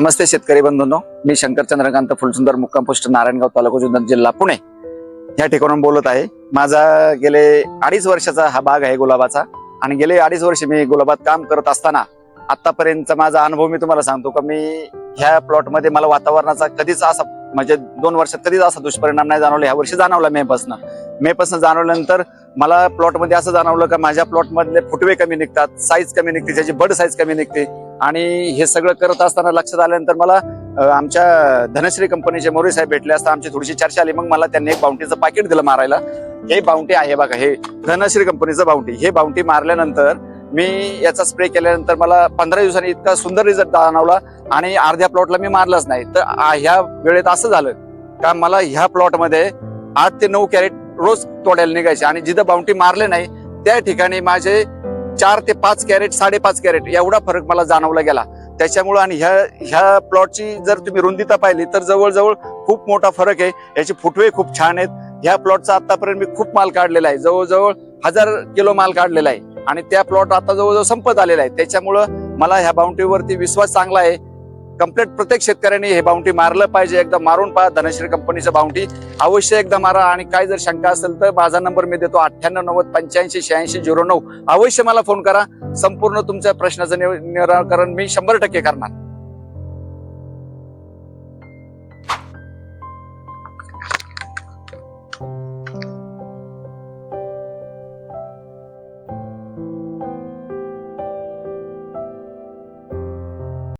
नमस्ते शेतकरी बंधूंनो. मी शंकर चंद्रकांत फुलसुंदर मुक्काम पोस्ट नारायणगाव तालुका जुन्नर जिल्हा पुणे. या ठिकाणून बोलत आहे. माझा गेले अडीच वर्षाचा हा भाग आहे गुलाबाचा. आणि गेले अडीच वर्ष मी गुलाबात काम करत असताना आतापर्यंतचा माझा अनुभव मी तुम्हाला सांगतो का मी ह्या प्लॉटमध्ये मला वातावरणाचा कधीच असा म्हणजे दोन वर्षात कधीच असा दुष्परिणाम नाही जाणवला. ह्या वर्षी जाणवला मेपासनं पासून. जाणवल्यानंतर मला प्लॉटमध्ये असं जाणवलं का माझ्या प्लॉटमधले फुटवे कमी निघतात साईज कमी निघते त्याची बड साईज कमी निघते आणि हे सगळं करत असताना लक्षात आल्यानंतर मला आमच्या धनश्री कंपनीचे मोरे साहेब भेटले असता आमची थोडीशी चर्चा आली. मग मला त्यांनी एक बाउंटीचं पाकिट दिलं मारायला. हे बाउंटी आहे बघा हे धनश्री कंपनीचं बाउंटी हे बाउंटी मारल्यानंतर मी याचा स्प्रे केल्यानंतर मला पंधरा दिवसांनी इतका सुंदर रिझल्ट जाणवला आणि अर्ध्या प्लॉटला मी मारलंच नाही. तर ह्या वेळेत असं झालं का मला ह्या प्लॉटमध्ये आठ ते नऊ कॅरेट रोज तोडायला निघायचे आणि जिथं बाउंटी मारले नाही त्या ठिकाणी माझे चार ते पाच कॅरेट साडेपाच कॅरेट एवढा फरक मला जाणवला गेला. त्याच्यामुळं आणि ह्या ह्या प्लॉटची जर तुम्ही रुंदीता पाहिली तर जवळजवळ खूप मोठा फरक आहे. याचे फुटवे खूप छान आहेत. ह्या प्लॉटचा आतापर्यंत मी खूप माल काढलेला आहे. जवळजवळ हजार किलो माल काढलेला आहे. आणि त्या प्लॉट आता जवळजवळ संपत आलेला आहे. त्याच्यामुळं मला ह्या बाउंटीवरती विश्वास चांगला आहे. कंप्लीट प्रत्येक शेतकऱ्याने हे बाउंटी मारलं पाहिजे. एकदा मारून पहा. धनश्री कंपनीचं बाउंटी अवश्य एकदा मारा. आणि काय जर शंका असेल तर माझा नंबर मी देतो. अठ्ठ्याण्णव नव्वद पंच्याऐंशी शहाऐंशी झिरो नऊ. अवश्य मला फोन करा. संपूर्ण तुमच्या प्रश्नाचं निराकरण मी शंभर टक्के करणार.